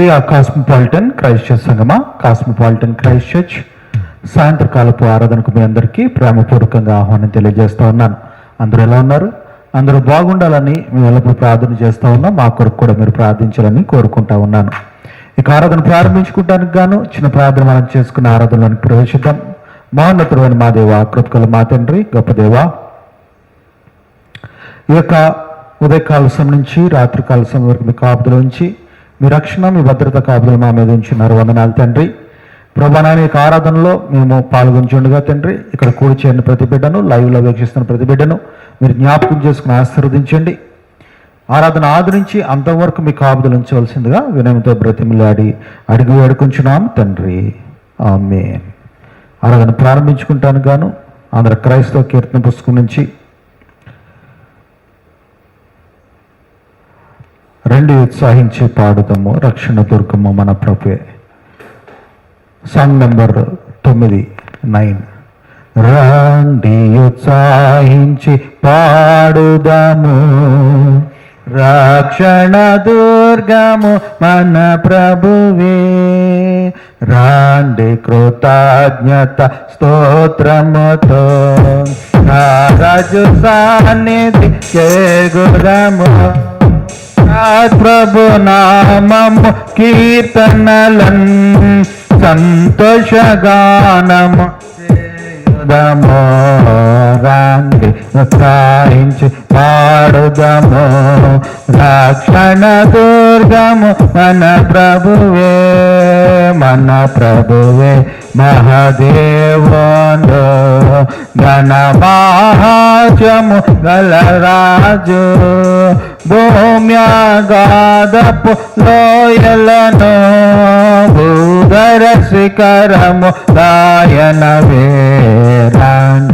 Priya cosmopolitan Christ church సంగమా cosmopolitan Christ church. సాయంత్రకాలపు ఆరాధనకు మీ అందరికీ ప్రేమపూర్వకంగా ఆహ్వానం తెలియజేస్తూ ఉన్నాను. అందరూ ఎలా ఉన్నారు? అందరూ బాగుండాలని మేము ఎల్లప్పుడూ ప్రార్థన చేస్తా ఉన్నాం. మా కొరకు కూడా మీరు ప్రార్థించాలని కోరుకుంటా ఉన్నాను. ఇక ఆరాధన ప్రారంభించుకోవడానికి గాను చిన్న ప్రార్థన మనం చేసుకున్న ఆరాధనలోనికి ప్రవేశిద్దాం. మహోన్నతుడైన మా దేవ కృపకల మా తండ్రి గొప్ప దేవ. ఈ యొక్క ఉదయకాల సమయం నుంచి రాత్రికాల సమయం వరకు మీ కాపుదల ఉంచి మీ రక్షణ మీ భద్రత కాపులు మా మీద ఉంచున్నారు. వందనాలు తండ్రి. ప్రభానాని యొక్క ఆరాధనలో మేము పాల్గొంచుండగా తండ్రి ఇక్కడ కూడి చేరిన ప్రతి బిడ్డను లైవ్లో వీక్షిస్తున్న ప్రతి బిడ్డను మీరు జ్ఞాపకం చేసుకుని ఆశీర్వదించండి. ఆరాధన ఆదరించి అంతవరకు మీ కాపుదలు ఉంచవలసిందిగా వినయంతో బ్రతిమిలాడి అడిగి వేడుకుంటున్నాం తండ్రి. ఆమె ఆరాధన ప్రారంభించుకుంటాను గాను. ఆంధ్ర క్రైస్తవ కీర్తన పుస్తకం నుంచి రెండు ఉత్సాహించి పాడుదాము. రక్షణ దుర్గము మన ప్రభువే. సాంగ్ నెంబర్ తొమ్మిది నైన్. రండి ఉత్సాహించి పాడుదాము. రక్షణ దుర్గము మన ప్రభువే. రాండి కృతజ్ఞత స్తోత్రముతో. రాజు సాన్నిధి చేగుదము ప్రభు నామము కీర్తనలన్ సంతోషగానము చేయుదము. రాండి ఉత్సాహించి పాడుదము రక్షణ దుర్గము మన ప్రభువే మన ప్రభువే మహదేవుడు ఘన మహాజము గలరాజు భూమ్యాగాదపు లోయలను భూధర శిఖరము గాయన వేరాన్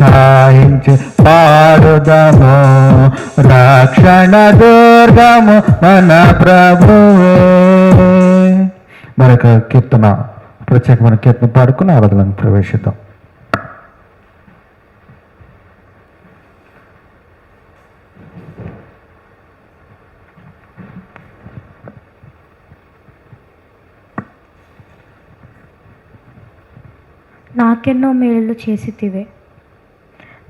సాయించి పాడుదము. రక్షణ దుర్గము మన ప్రభువే. మరొక కీర్తన ప్రత్యేకమైన కీర్తన పాడుకుని ఆరాధనకు ప్రవేశిద్దాం. నాకెన్నో మేలు చేసితివే.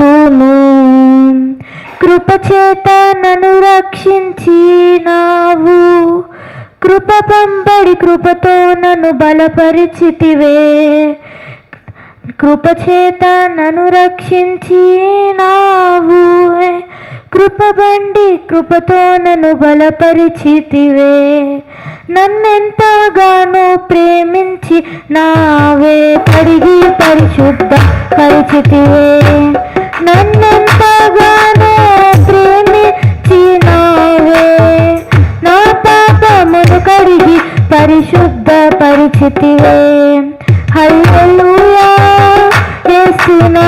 చెల్లింతును కృపచేత నన్ను రక్షించినావు. కృప పంపడి కృపతో నన్ను బలపరిచితివే. కృపచేత నన్ను రక్షించినావు. కృప బండి కృపతో నన్ను బలపరిచితివే. నన్నెంతగానో ప్రేమించి నావే పరిగి పరిశుద్ధ పరిచితివే. నన్నెంతగానో ప్రేమించి నా పాపమును కడిగి పరిశుద్ధ పరిచితివే. హల్లెలూయా యేసునా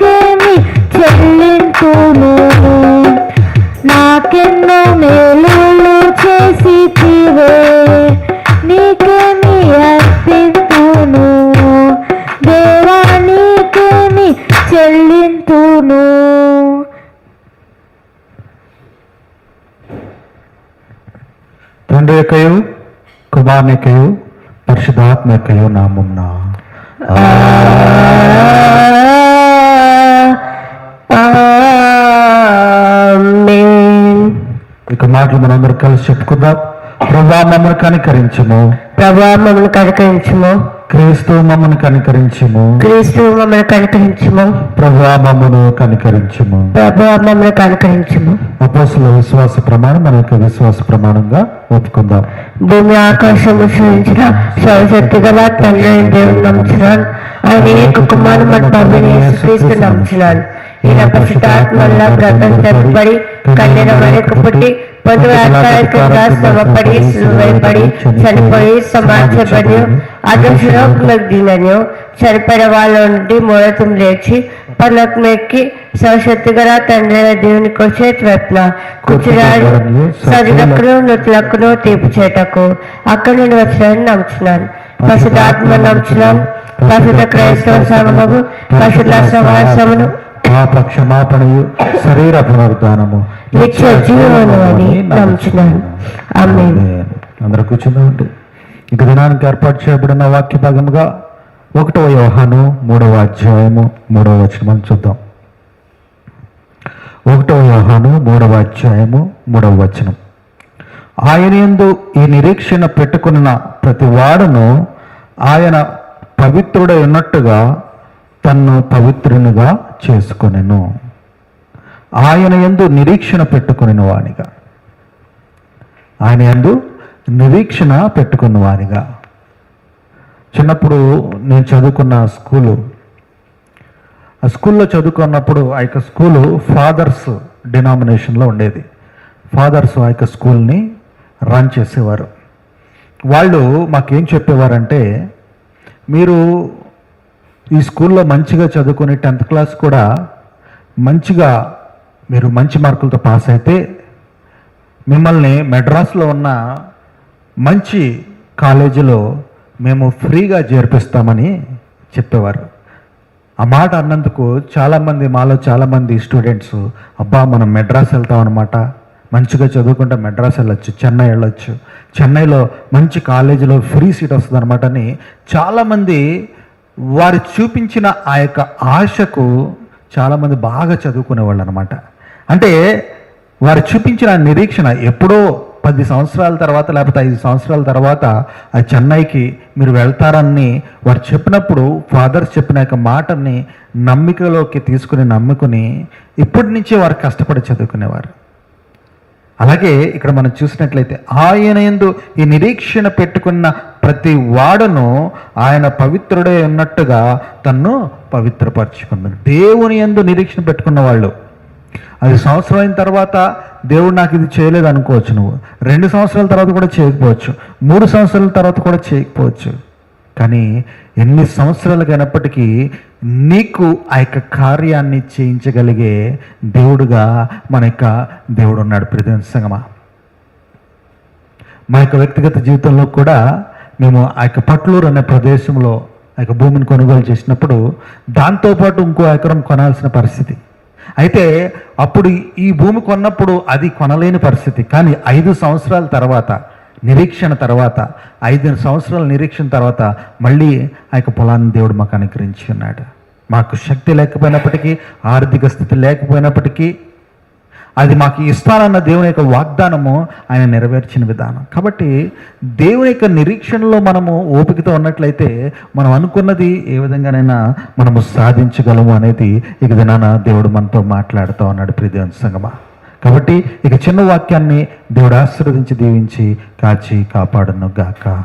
దేవానికేమి చెల్లింతును నాకెన్నో మేలులు చేసితివే. నీకేమి అర్పింతును దేవానికేమి చెల్లి చెల్లింతును తండ్రి యొక్కయు కుమారుని యొక్కయు పరిశుధాత్మ యొక్కయు. ఇక మాటలు మనందరూ కలిసి చెప్పుకుందాం ప్రభా మమ్మల్ని కనికరించము. ప్రభా మమ్మల్ని కనికరించము. క్రీస్తు మమ్మల్ని కనికరించము. క్రీస్తు మమ్మల్ని కనికరించము. ప్రభా మమ్మను కనికరించము. ప్రభా మమ్మల్ని కనికరించము. అపోసుల విశ్వాస ప్రమాణం మన యొక్క విశ్వాస ప్రమాణంగా ఒప్పుకుందాం. భూమి ఆకాశము సృజించిన సర్వశక్తి గల తండ్రి దేవుని నమ్ముచున్నాను ఆయన ఏక కుమారు మన ప్రభుని యేసుక్రీస్తు నమ్ముచున్నాను పొద్దు కింద శ్రమపడి సులువైపడి చనిపోయి సమాజపడి చనిపోయిన వాళ్ళ నుండి మూలతం లేచి పర్లోకం ఎక్కి సర్వశక్తి గల తండ్రి అయిన దేవునికి వచ్చే రత్న కూర్చున్నాడు సరిలకును నృతులకును తీర్పు చేటకు అక్కడి నుండి వచ్చినారని నమ్ముచున్నాను పరిశుద్ధాత్మ నమ్ముచున్నాను పరిశుద్ధ క్రైస్తవ సమూహము పరిశుద్ధ సమాసమును పాప క్షమాపణయు శరీర పునరుద్ధానము. నిత్య జీవము అని నమ్ముచున్నాను. ఆమేన్. అందరూ కూర్చుందామండి ఇక దినానికి ఏర్పాటు చేయబడిన వాక్య భాగముగా ఒకటవ యోహాను మూడవ అధ్యాయము మూడవ వచనం చూద్దాం. ఒకటవ యోహాను మూడవ అధ్యాయము మూడవ వచనం. ఆయన యందు ఈ నిరీక్షణ పెట్టుకున్న ప్రతి వాడును ఆయన పవిత్రుడై ఉన్నట్టుగా తన్ను పవిత్రునిగా చేసుకొనెను. ఆయన యందు నిరీక్షణ పెట్టుకుని వానిగా. ఆయన యందు నిరీక్షణ పెట్టుకున్న వారిగా చిన్నప్పుడు నేను చదువుకున్న స్కూలు. ఆ స్కూల్లో చదువుకున్నప్పుడు ఆ యొక్క స్కూలు ఫాదర్స్ డినామినేషన్లో ఉండేది. ఫాదర్స్ ఆ యొక్క స్కూల్ని రన్ చేసేవారు. వాళ్ళు మాకేం చెప్పేవారంటే మీరు ఈ స్కూల్లో మంచిగా చదువుకుని టెన్త్ క్లాస్ కూడా మంచిగా మీరు మంచి మార్కులతో పాస్ అయితే మిమ్మల్ని మెడ్రాస్లో ఉన్న మంచి కాలేజీలో మేము ఫ్రీగా చేర్పిస్తామని చెప్పేవారు. ఆ మాట అన్నందుకు చాలామంది మాలో చాలామంది స్టూడెంట్స్ అబ్బా మనం మెడ్రాస్ వెళ్తాం అనమాట మంచిగా చదువుకుంటే మెడ్రాస్ వెళ్ళొచ్చు చెన్నై వెళ్ళొచ్చు. చెన్నైలో మంచి కాలేజీలో ఫ్రీ సీట్ వస్తుంది అనమాట అని చాలామంది వారు చూపించిన ఆ యొక్క ఆశకు చాలామంది బాగా చదువుకునే వాళ్ళు అనమాట అంటే వారు చూపించిన నిరీక్షణ ఎప్పుడో పది సంవత్సరాల తర్వాత లేకపోతే ఐదు సంవత్సరాల తర్వాత ఆ చెన్నైకి మీరు వెళ్తారని వారు చెప్పినప్పుడు ఫాదర్స్ చెప్పిన యొక్క మాటని నమ్మికలోకి తీసుకుని నమ్ముకుని ఇప్పటి నుంచే వారు కష్టపడి చదువుకునేవారు. అలాగే ఇక్కడ మనం చూసినట్లయితే ఆయన ఎందు ఈ నిరీక్షణ పెట్టుకున్న ప్రతి వాడును ఆయన పవిత్రుడే ఉన్నట్టుగా తన్ను పవిత్రపరచుకున్నాడు. దేవుని ఎందు నిరీక్షణ పెట్టుకున్న వాళ్ళు. అది సంవత్సరం అయిన తర్వాత దేవుడు నాకు ఇది చేయలేదు అనుకోవచ్చు నువ్వు. రెండు సంవత్సరాల తర్వాత కూడా చేయకపోవచ్చు. మూడు సంవత్సరాల తర్వాత కూడా చేయకపోవచ్చు. కానీ ఎన్ని సంవత్సరాలు కనప్పటికీ నీకు ఆ యొక్క కార్యాన్ని చేయించగలిగే దేవుడుగా మన యొక్క దేవుడు ఉన్నాడు ప్రతి సంగమా. మా యొక్క వ్యక్తిగత జీవితంలో కూడా మేము ఆ యొక్క పట్లూరు అనే ప్రదేశంలో ఆ యొక్క భూమిని కొనుగోలు చేసినప్పుడు దాంతోపాటు ఇంకో ఎకరం కొనాల్సిన పరిస్థితి. అయితే అప్పుడు ఈ భూమి కొన్నప్పుడు అది కొనలేని పరిస్థితి. కానీ ఐదు సంవత్సరాల తర్వాత నిరీక్షణ తర్వాత ఐదు సంవత్సరాల నిరీక్షణ తర్వాత మళ్ళీ ఆ యొక్క పొలాన్ని దేవుడు మాకు అనుగ్రహించి ఉన్నాడు. మాకు శక్తి లేకపోయినప్పటికీ ఆర్థిక స్థితి లేకపోయినప్పటికీ అది మాకు ఇస్తానన్న దేవుని యొక్క వాగ్దానము ఆయన నెరవేర్చిన విధానం. కాబట్టి దేవుని యొక్క నిరీక్షణలో మనము ఓపికతో ఉన్నట్లయితే మనం అనుకున్నది ఏ విధంగానైనా మనము సాధించగలము అనేది ఇక దినాన దేవుడు మనతో మాట్లాడుతూ ఉన్నాడు. ప్రియ సంగమా. కాబట్టి ఇక చిన్న వాక్యాన్ని దేవుడు ఆశీర్వదించి దీవించి కాచి కాపాడను గాక.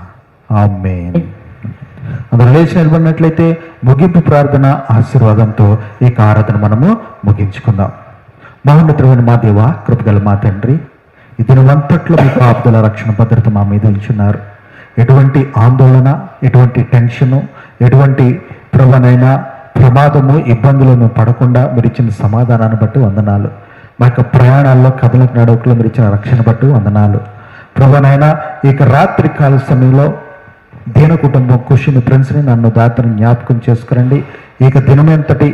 ఆమె అందులో లేచి నిలబడినట్లయితే ముగింపు ప్రార్థన ఆశీర్వాదంతో ఈ ఆరాధన మనము ముగించుకుందాం. మహోన్నతమైన మా దేవ కృపగల మా తండ్రి ఈ దినమంతట్లో మీ కాపుదల రక్షణ భద్రత మా మీద ఉంచున్నారు. ఎటువంటి ఆందోళన ఎటువంటి టెన్షను ఎటువంటి ప్రవణైనా ప్రమాదము ఇబ్బందులను పడకుండా మీరు ఇచ్చిన సమాధానాన్ని బట్టి వందనాలు. మా యొక్క ప్రయాణాల్లో కథలకు నడవకులు మీరు ఇచ్చిన రక్షణ బట్టి వందనాలు. ప్రభనైనా ఇక రాత్రి కాల సమయంలో దీన కుటుంబం కుషిని ఫ్రెండ్స్ని నన్ను దాతను జ్ఞాపకం చేసుకురండి. ఇక దినమంతటి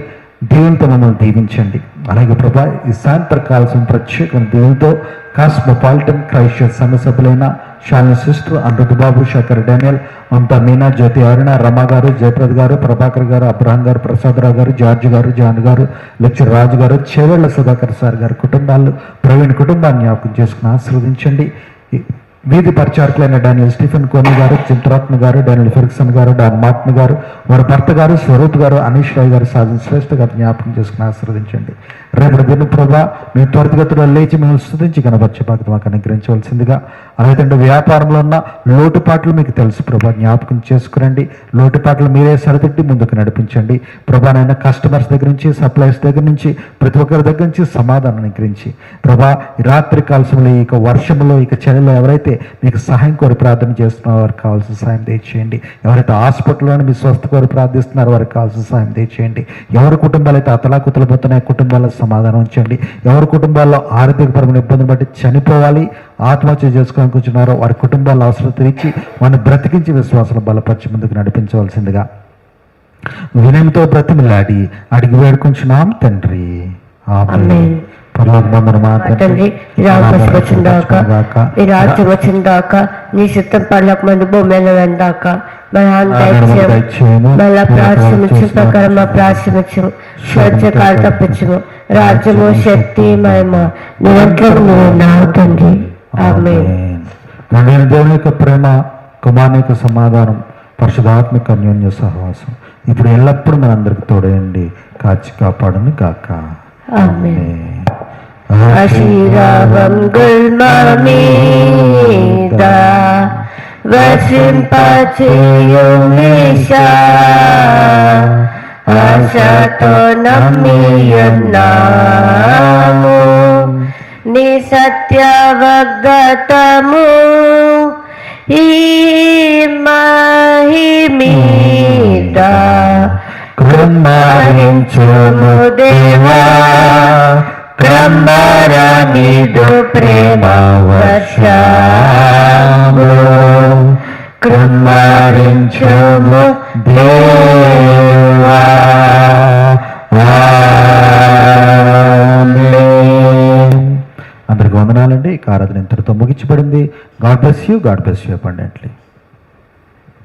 దేవునితో మమ్మల్ని దీవించండి. అలాగే ప్రభా ఈ సాయంత్రకాల్సిన ప్రత్యేకమైన దేవునితో కాస్మోపాలిటన్ క్రైస్ట్ సంఘ సభ్యులైన శాలిని సిస్టర్ అనురుద్ బాబు శేఖర్ డానియల్ మమతా మీనా జ్యోతి అరుణ రమ గారు జయప్రద్ గారు ప్రభాకర్ గారు అబ్రహం గారు ప్రసాదరావు గారు జార్జ్ గారు జాన్ గారు లక్ష్మీ రాజు గారు చేవేళ్ళ సుధాకర్ సార్ గారి కుటుంబాలు ప్రవీణ్ కుటుంబాన్ని జ్ఞాపకం చేసుకుని ఆశీర్వదించండి. వీధి పరిచారకులైన డానియల్ స్టీఫెన్ కోని గారు చింతరత్న గారు డానియల్ ఫెర్గ్సన్ గారు డాన్ మార్టిన్ గారు వారి భర్త గారు స్వరూప్ గారు అనీష్ రాయ్ గారు సాధన శ్రేష్ఠ గారు జ్ఞాపకం చేసుకుని ఆశీర్వదించండి. రేపటి దిన ప్రభా మేము త్వరితగతిలో లేచి మేము స్థుతించి కనబర్చే బాధ్యత మాకు అనుగ్రహించవలసిందిగా అలాగే వ్యాపారంలో ఉన్న లోటుపాట్లు మీకు తెలుసు ప్రభా జ్ఞాపకం చేసుకురండి. లోటుపాట్లు మీరే సరిదిద్ది ముందుకు నడిపించండి. ప్రభా నాయన కస్టమర్స్ దగ్గర నుంచి సప్లైస్ దగ్గర నుంచి ప్రతి ఒక్కరి దగ్గర నుంచి సమాధానం అనుగ్రహించి. ప్రభా రాత్రి కాల్సంలో ఈ యొక్క వర్షంలో ఇక చలిలో ఎవరైతే మీకు సహాయం కోరి ప్రార్థన చేస్తున్నారో వారికి కావాల్సిన సహాయం దయచేయండి. ఎవరైతే హాస్పిటల్లోనే మీ స్వస్థ కోరి ప్రార్థిస్తున్నారో వారికి కావాల్సిన సహాయం దయచేయండి. ఎవరి కుటుంబాలు అయితే అతలాకుతలపోతున్నాయి కుటుంబాల సమాధానం ఉంచండి ఎవరి కుటుంబాల్లో ఆర్థికపరమైన ఇబ్బందులు బట్టి చనిపోవాలి ఆత్మహత్య చేసుకోవడానికి వారి కుటుంబాల అవసరం తీర్చి వారిని బ్రతికించి విశ్వాసాలు బలపరిచి ముందుకు నడిపించవలసిందిగా వినయంతో బ్రతిమిలాడి అడిగి వేడుకుంటున్నాం తండ్రి. తండ్రి వచ్చిందాక ఈ రాజ్యం వచ్చిందాక నీ చిత్తం పళ్ళకు మంది భూమి వెందాక మన దయచేయము మళ్ళా ప్రాశ్రమించు ప్రకారం మా ప్రాశ్రమించము స్వచ్ఛకాలు తప్పించము. రాజ్యము శక్తి మహిమ నిరంతరం నువ్వు నావు తండ్రి ఆమె నేను దేవుని యొక్క ప్రేమ కుమారుని యొక్క సమాధానం పరిశుధాత్మిక అన్యోన్య సహవాసం. ఇప్పుడు ఎల్లప్పుడూ మనందరికి తోడేయండి కాచి కాపాడును కాక ఆమేన్. ఆశీర్వాదం గుల్మ మీద వర్షింపచేయుమిషా ఆశతో నమ్మియున్నాము నీ సత్యవగతము ఈ మహిమీద కృమారించుము దేవా కృమరించుము దేవా. అందరికి వందనాలండి. ఈ ఆరాధన ఇంతటితో ముగించబడింది. God bless you. God bless you abundantly